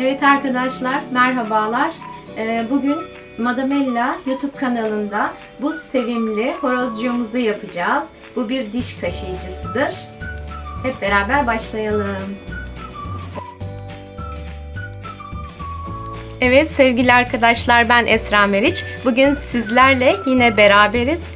Evet arkadaşlar, merhabalar. Ee, Bugün Madamella YouTube kanalında bu sevimli horozcuğumuzu yapacağız. Bu bir diş kaşıyıcısıdır. Hep beraber başlayalım. Evet sevgili arkadaşlar ben Esra Meriç. Bugün sizlerle yine beraberiz.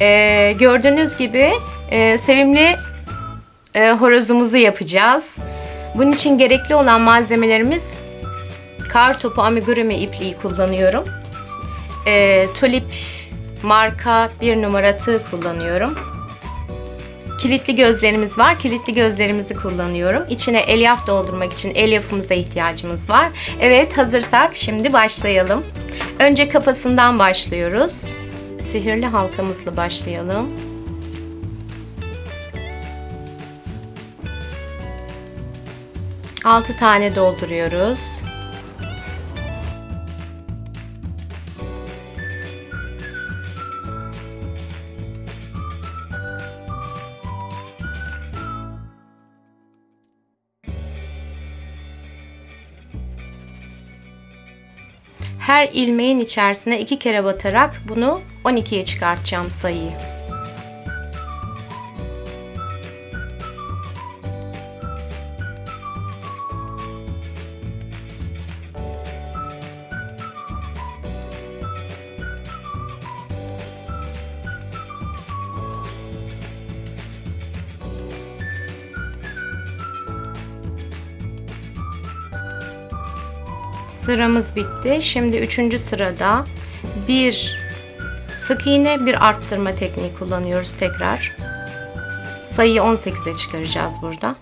Ee, gördüğünüz gibi e, sevimli e, horozumuzu yapacağız. Bunun için gerekli olan malzemelerimiz kar topu amigurumi ipliği kullanıyorum. E, tulip marka bir numara tığ kullanıyorum. Kilitli gözlerimiz var. Kilitli gözlerimizi kullanıyorum. İçine elyaf doldurmak için elyafımıza ihtiyacımız var. Evet hazırsak şimdi başlayalım. Önce kafasından başlıyoruz. Sihirli halkamızla başlayalım. Altı tane dolduruyoruz. Her ilmeğin içerisine iki kere batarak bunu 12'ye çıkartacağım sayıyı. Sıramız bitti. Şimdi üçüncü sırada bir sık iğne bir arttırma tekniği kullanıyoruz tekrar. Sayıyı 18'e çıkaracağız burada.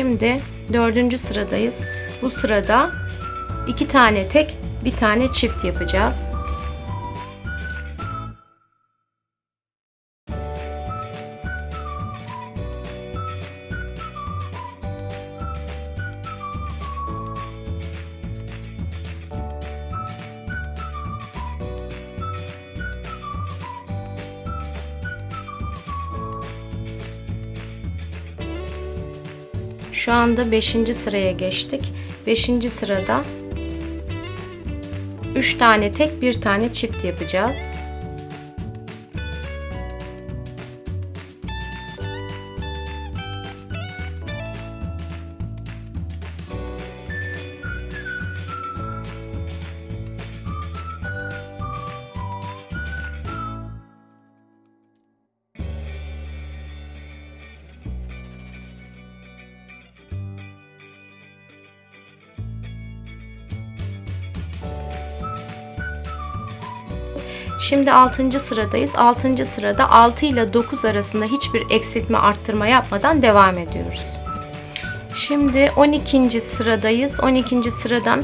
Şimdi dördüncü sıradayız. Bu sırada iki tane tek, bir tane çift yapacağız. Şu anda 5. sıraya geçtik. 5. sırada 3 tane tek, bir tane çift yapacağız. Şimdi 6. sıradayız. 6. sırada 6 ile 9 arasında hiçbir eksiltme arttırma yapmadan devam ediyoruz. Şimdi 12. sıradayız. 12. sıradan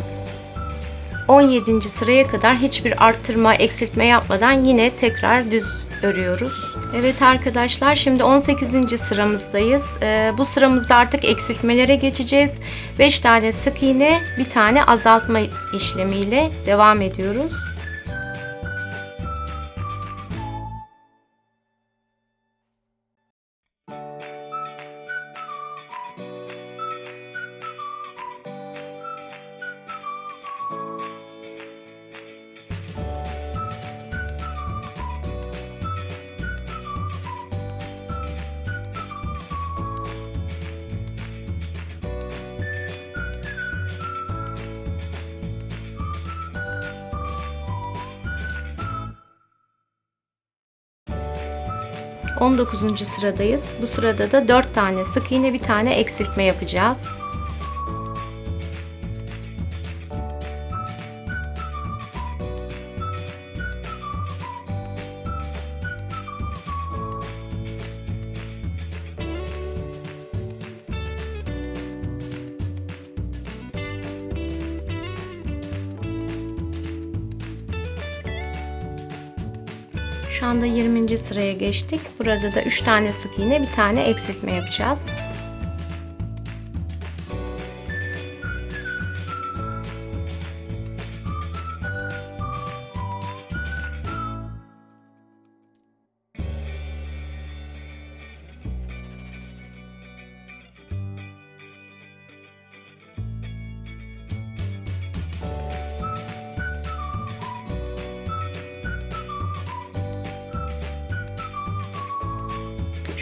17. sıraya kadar hiçbir arttırma, eksiltme yapmadan yine tekrar düz örüyoruz. Evet arkadaşlar şimdi 18. sıramızdayız. Ee, bu sıramızda artık eksiltmelere geçeceğiz. 5 tane sık iğne, bir tane azaltma işlemiyle devam ediyoruz. On dokuzuncu sıradayız. Bu sırada da 4 tane sık iğne bir tane eksiltme yapacağız. Şu anda 20. sıraya geçtik. Burada da 3 tane sık iğne, bir tane eksiltme yapacağız.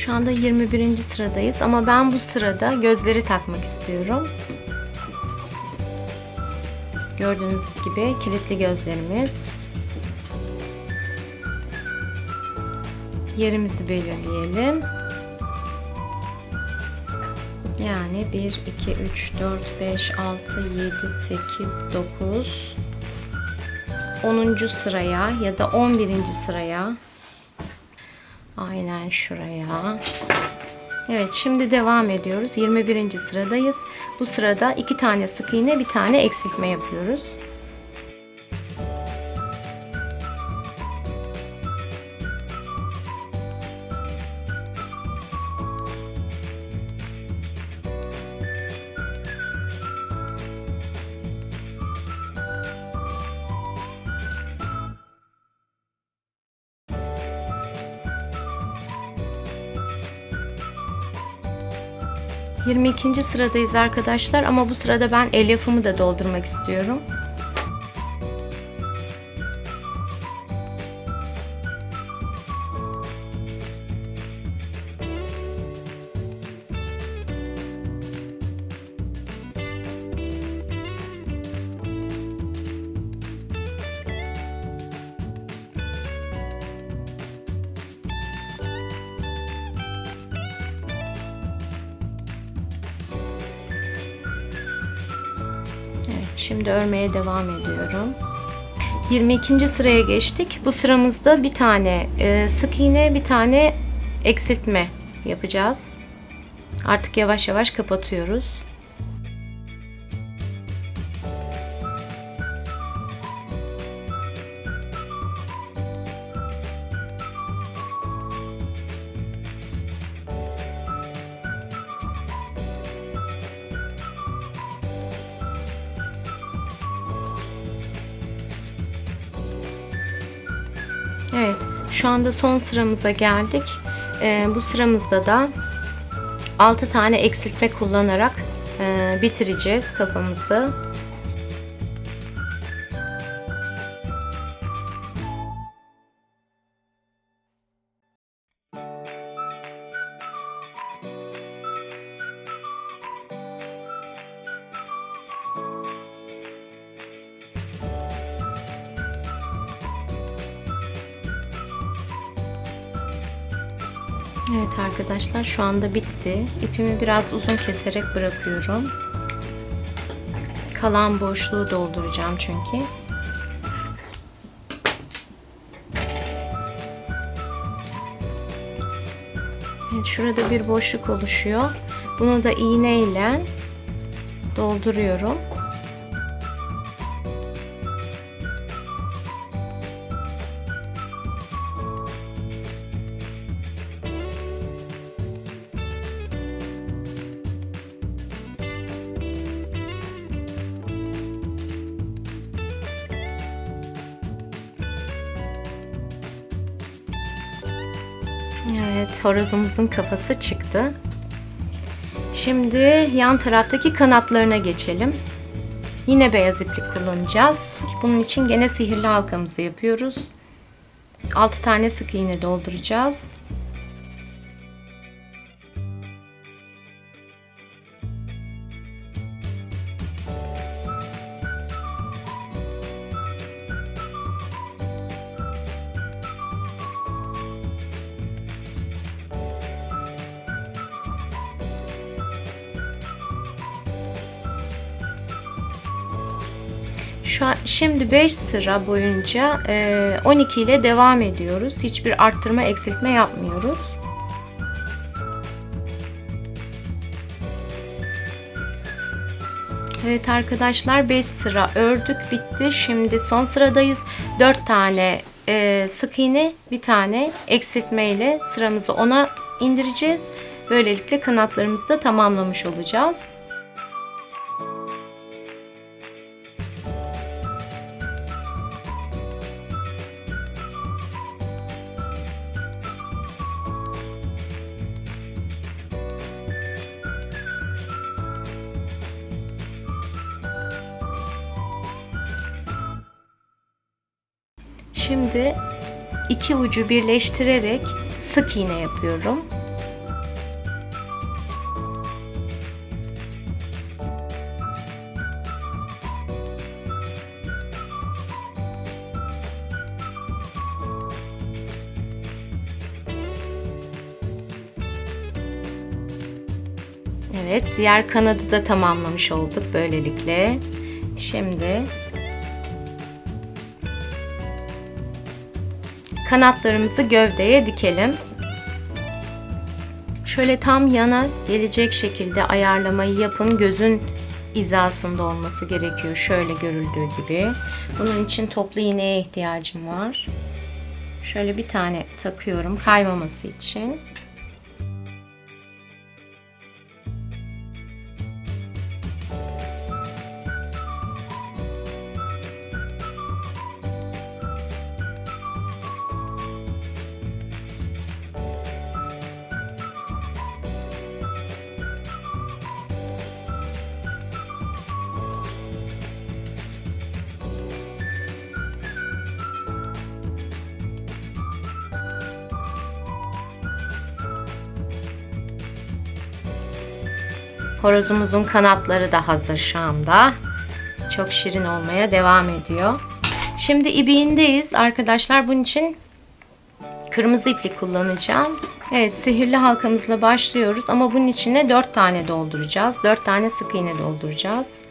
Şu anda 21. sıradayız ama ben bu sırada gözleri takmak istiyorum. Gördüğünüz gibi kilitli gözlerimiz. Yerimizi belirleyelim. Yani 1, 2, 3, 4, 5, 6, 7, 8, 9, 10. sıraya ya da 11. sıraya aynen şuraya. Evet şimdi devam ediyoruz. 21. sıradayız. Bu sırada iki tane sık iğne bir tane eksiltme yapıyoruz ...22. sıradayız arkadaşlar ama bu sırada ben elyafımı da doldurmak istiyorum. Şimdi örmeye devam ediyorum. 22. sıraya geçtik. Bu sıramızda bir tane e, sık iğne, bir tane eksiltme yapacağız. Artık yavaş yavaş kapatıyoruz. Evet, şu anda son sıramıza geldik. Ee, bu sıramızda da 6 tane eksiltme kullanarak e, bitireceğiz kafamızı. Arkadaşlar şu anda bitti. İpimi biraz uzun keserek bırakıyorum. Kalan boşluğu dolduracağım çünkü. Evet şurada bir boşluk oluşuyor. Bunu da iğne ile dolduruyorum. Horozumuzun kafası çıktı. Şimdi yan taraftaki kanatlarına geçelim. Yine beyaz iplik kullanacağız. Bunun için gene sihirli halkamızı yapıyoruz. 6 tane sık iğne dolduracağız. Şimdi 5 sıra boyunca e, 12 ile devam ediyoruz. Hiçbir arttırma eksiltme yapmıyoruz. Evet arkadaşlar 5 sıra ördük bitti. Şimdi son sıradayız. 4 tane e, sık iğne bir tane eksiltme ile sıramızı ona indireceğiz. Böylelikle kanatlarımızı da tamamlamış olacağız. iki ucu birleştirerek sık iğne yapıyorum. Evet, diğer kanadı da tamamlamış olduk böylelikle. Şimdi kanatlarımızı gövdeye dikelim. Şöyle tam yana gelecek şekilde ayarlamayı yapın. Gözün hizasında olması gerekiyor. Şöyle görüldüğü gibi. Bunun için toplu iğneye ihtiyacım var. Şöyle bir tane takıyorum kaymaması için. Horozumuzun kanatları da hazır şu anda. Çok şirin olmaya devam ediyor. Şimdi ibiğindeyiz arkadaşlar. Bunun için kırmızı iplik kullanacağım. Evet sihirli halkamızla başlıyoruz ama bunun içine 4 tane dolduracağız. 4 tane sık iğne dolduracağız.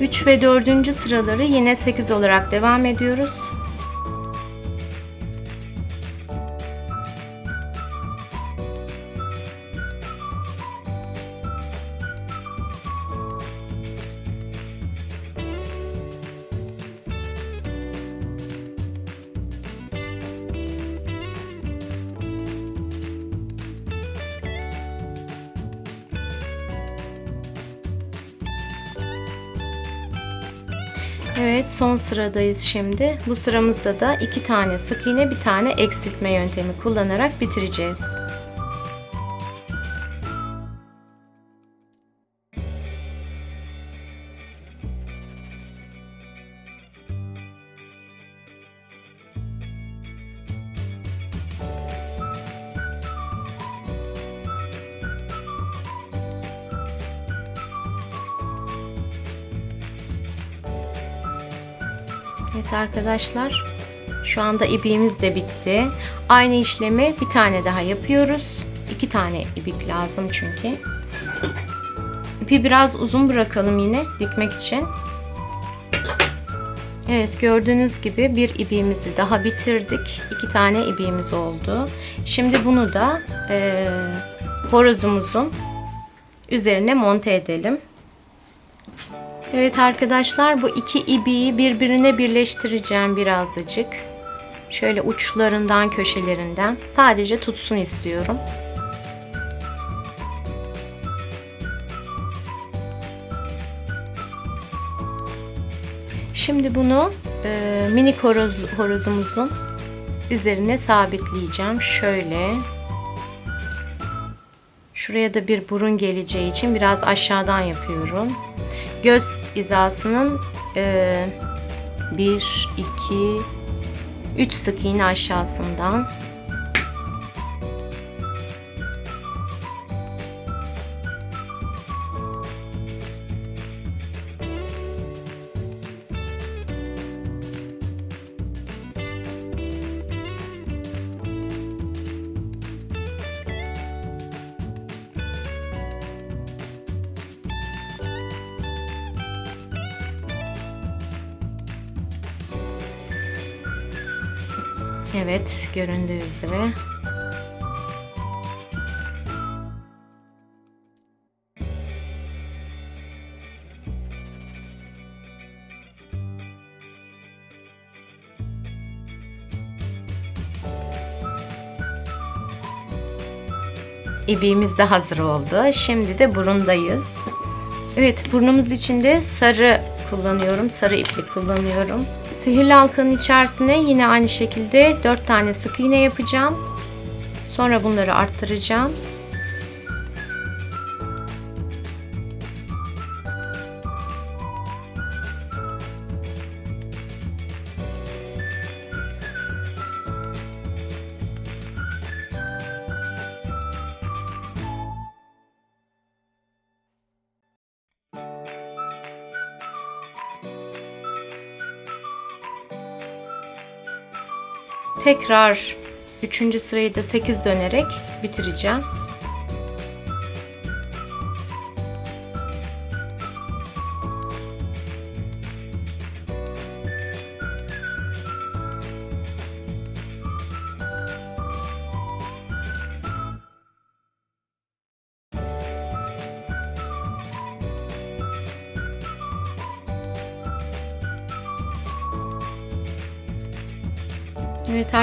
Üç ve dördüncü sıraları yine 8 olarak devam ediyoruz. Evet son sıradayız şimdi. Bu sıramızda da iki tane sık iğne bir tane eksiltme yöntemi kullanarak bitireceğiz. Arkadaşlar şu anda ibiğimiz de bitti. Aynı işlemi bir tane daha yapıyoruz. İki tane ibik lazım çünkü. İpi biraz uzun bırakalım yine dikmek için. Evet gördüğünüz gibi bir ibiğimizi daha bitirdik. İki tane ibiğimiz oldu. Şimdi bunu da e, horozumuzun üzerine monte edelim. Evet arkadaşlar bu iki ibiği birbirine birleştireceğim birazcık. Şöyle uçlarından köşelerinden sadece tutsun istiyorum. Şimdi bunu e, mini horoz, horozumuzun üzerine sabitleyeceğim. Şöyle. Şuraya da bir burun geleceği için biraz aşağıdan yapıyorum göz hizasının e, 1, 2, 3 sık iğne aşağısından göründüğü üzere. İbiğimiz de hazır oldu. Şimdi de burundayız. Evet, burnumuz içinde sarı kullanıyorum. Sarı iplik kullanıyorum. Sihirli halkanın içerisine yine aynı şekilde 4 tane sık iğne yapacağım. Sonra bunları arttıracağım. Tekrar üçüncü sırayı da 8 dönerek bitireceğim.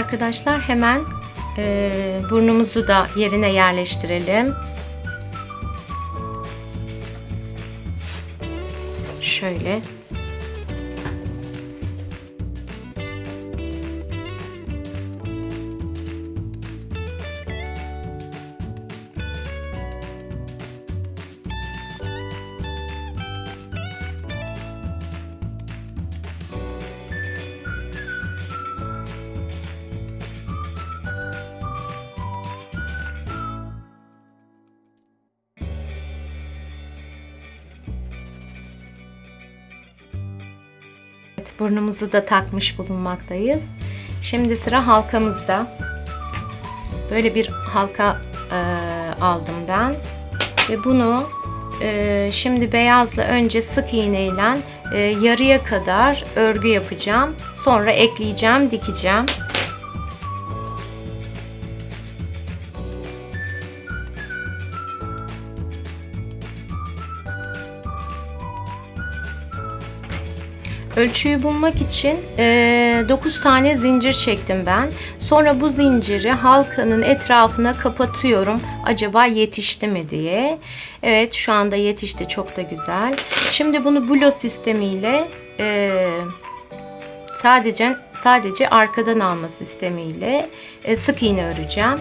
Arkadaşlar hemen e, burnumuzu da yerine yerleştirelim. Şöyle. Burnumuzu da takmış bulunmaktayız. Şimdi sıra halkamızda. Böyle bir halka e, aldım ben. Ve bunu e, şimdi beyazla önce sık iğneyle e, yarıya kadar örgü yapacağım. Sonra ekleyeceğim, dikeceğim. Ölçüyü bulmak için e, 9 tane zincir çektim ben. Sonra bu zinciri halkanın etrafına kapatıyorum. Acaba yetişti mi diye. Evet şu anda yetişti çok da güzel. Şimdi bunu bulo sistemiyle e, sadece sadece arkadan alma sistemiyle e, sık iğne öreceğim.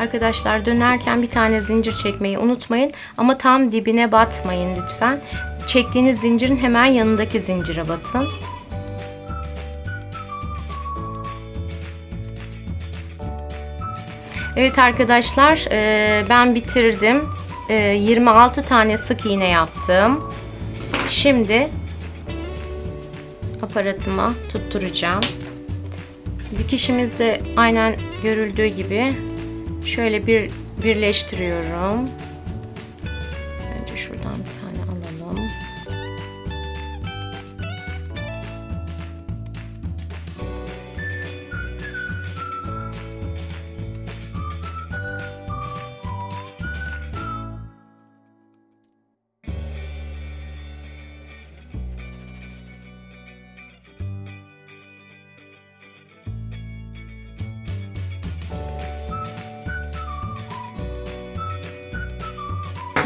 Arkadaşlar dönerken bir tane zincir çekmeyi unutmayın ama tam dibine batmayın lütfen. Çektiğiniz zincirin hemen yanındaki zincire batın. Evet arkadaşlar e, ben bitirdim. 26 tane sık iğne yaptım. Şimdi aparatıma tutturacağım. Dikişimizde aynen görüldüğü gibi Şöyle bir birleştiriyorum.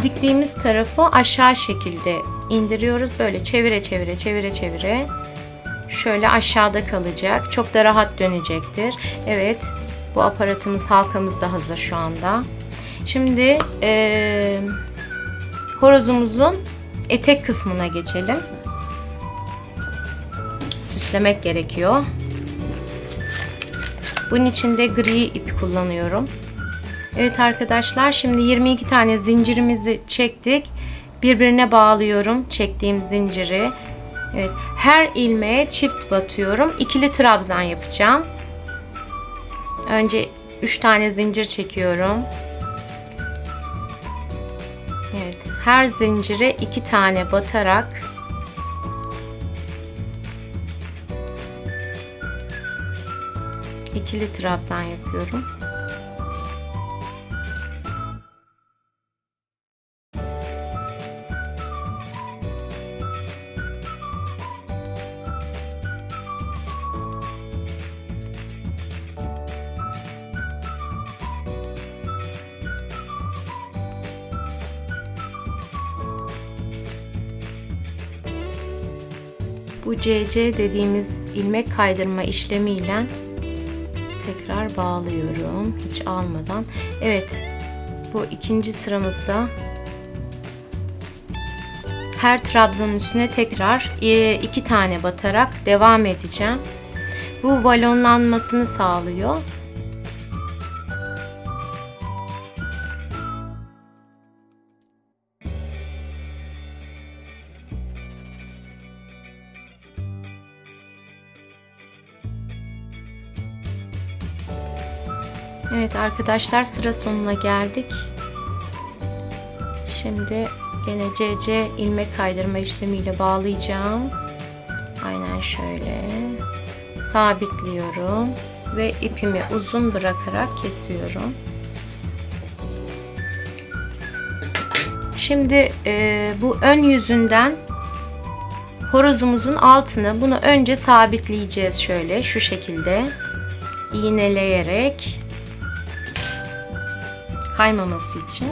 Diktiğimiz tarafı aşağı şekilde indiriyoruz. Böyle çevire çevire çevire çevire. Şöyle aşağıda kalacak. Çok da rahat dönecektir. Evet bu aparatımız halkamız da hazır şu anda. Şimdi e, horozumuzun etek kısmına geçelim. Süslemek gerekiyor. Bunun için de gri ip kullanıyorum. Evet arkadaşlar şimdi 22 tane zincirimizi çektik. Birbirine bağlıyorum çektiğim zinciri. Evet her ilmeğe çift batıyorum. İkili trabzan yapacağım. Önce 3 tane zincir çekiyorum. Evet her zincire 2 tane batarak ikili trabzan yapıyorum. Bu CC dediğimiz ilmek kaydırma işlemiyle tekrar bağlıyorum hiç almadan. Evet bu ikinci sıramızda her trabzanın üstüne tekrar e, iki tane batarak devam edeceğim. Bu valonlanmasını sağlıyor. Evet arkadaşlar sıra sonuna geldik. Şimdi gene CC ilmek kaydırma işlemiyle bağlayacağım. Aynen şöyle. Sabitliyorum ve ipimi uzun bırakarak kesiyorum. Şimdi e, bu ön yüzünden horozumuzun altını bunu önce sabitleyeceğiz şöyle şu şekilde iğneleyerek kaymaması için.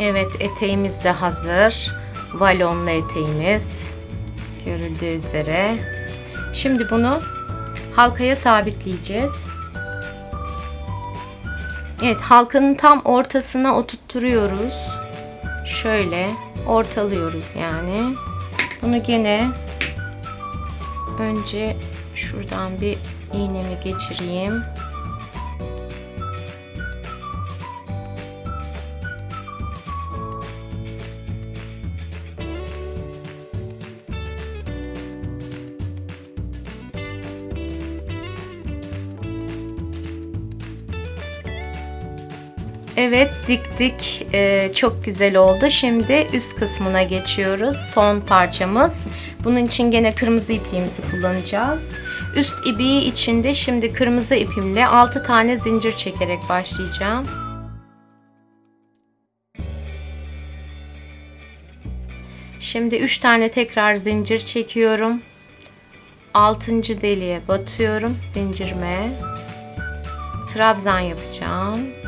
Evet eteğimiz de hazır. Valonlu eteğimiz. Görüldüğü üzere. Şimdi bunu halkaya sabitleyeceğiz. Evet halkanın tam ortasına oturtturuyoruz. Şöyle ortalıyoruz yani. Bunu gene önce şuradan bir iğnemi geçireyim. Evet diktik Ee, çok güzel oldu. Şimdi üst kısmına geçiyoruz. Son parçamız. Bunun için gene kırmızı ipliğimizi kullanacağız. Üst ibiği içinde şimdi kırmızı ipimle 6 tane zincir çekerek başlayacağım. Şimdi 3 tane tekrar zincir çekiyorum. 6. deliğe batıyorum zincirime. Trabzan yapacağım.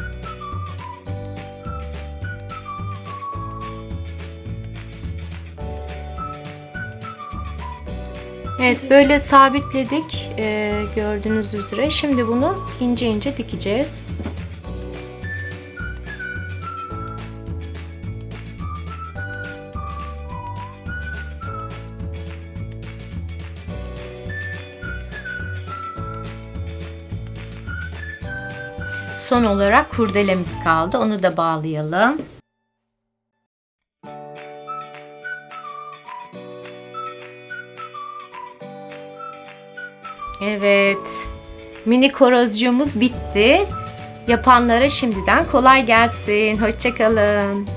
Evet böyle sabitledik ee, gördüğünüz üzere. Şimdi bunu ince ince dikeceğiz. Son olarak kurdelemiz kaldı. Onu da bağlayalım. Evet. Mini korozcuğumuz bitti. Yapanlara şimdiden kolay gelsin. Hoşçakalın.